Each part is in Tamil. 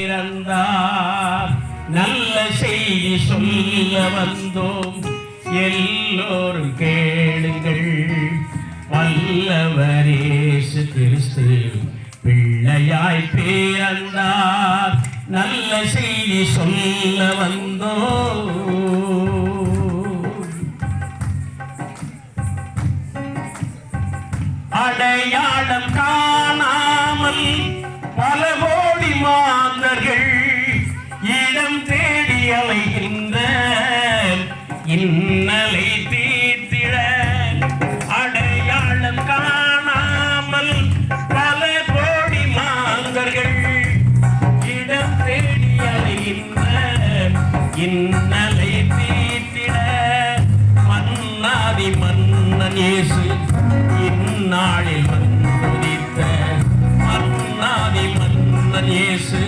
பிறந்தார். நல்ல செய்தி சொல்ல வந்தோம். எல்லோரும் கேளுங்கள். வல்லவரேசு கிறிஸ்து பிள்ளையாய் பிறந்தார். நல்ல செய்தி சொல்ல வந்தோம். அடையாளம் காணாமல் பல இன்னலை தீர்த்திட அடையாளம் காணாமல் பல கோடி மாந்தர்கள் இடம் தேடி அலைகின்ற இன்னலை தீர்த்திட மன்னாதி மன்னன் இயேசு இந்நாளில் வந்துரித்த மன்னாதி மன்னன் இயேசு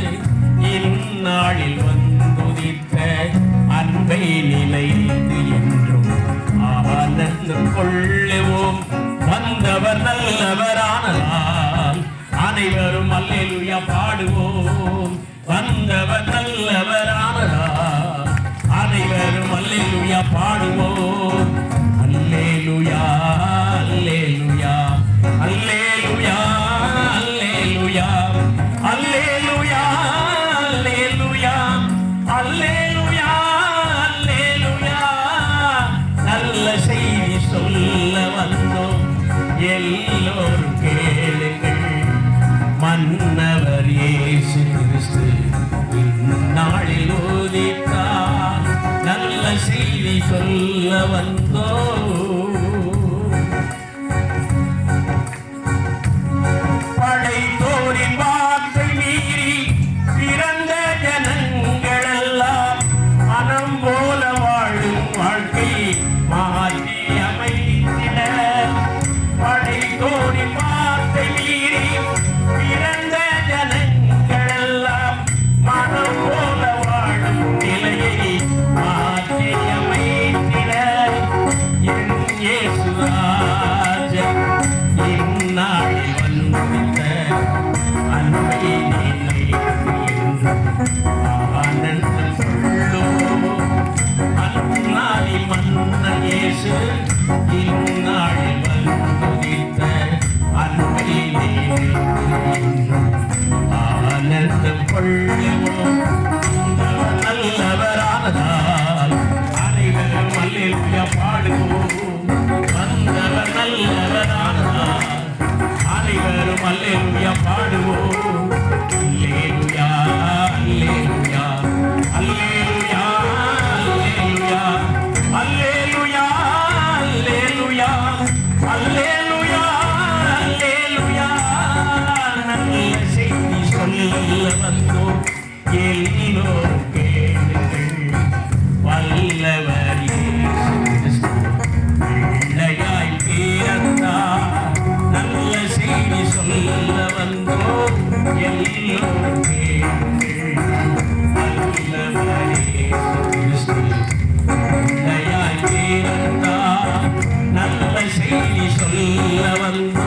இந்நாளில் வந்து வந்தவர் நல்லவரானதால் அனைவரும் அல்லேலூயா பாடுவோம். வந்தவர் நல்லவர் வந்தோ Palembia, Padua. Hallelujah.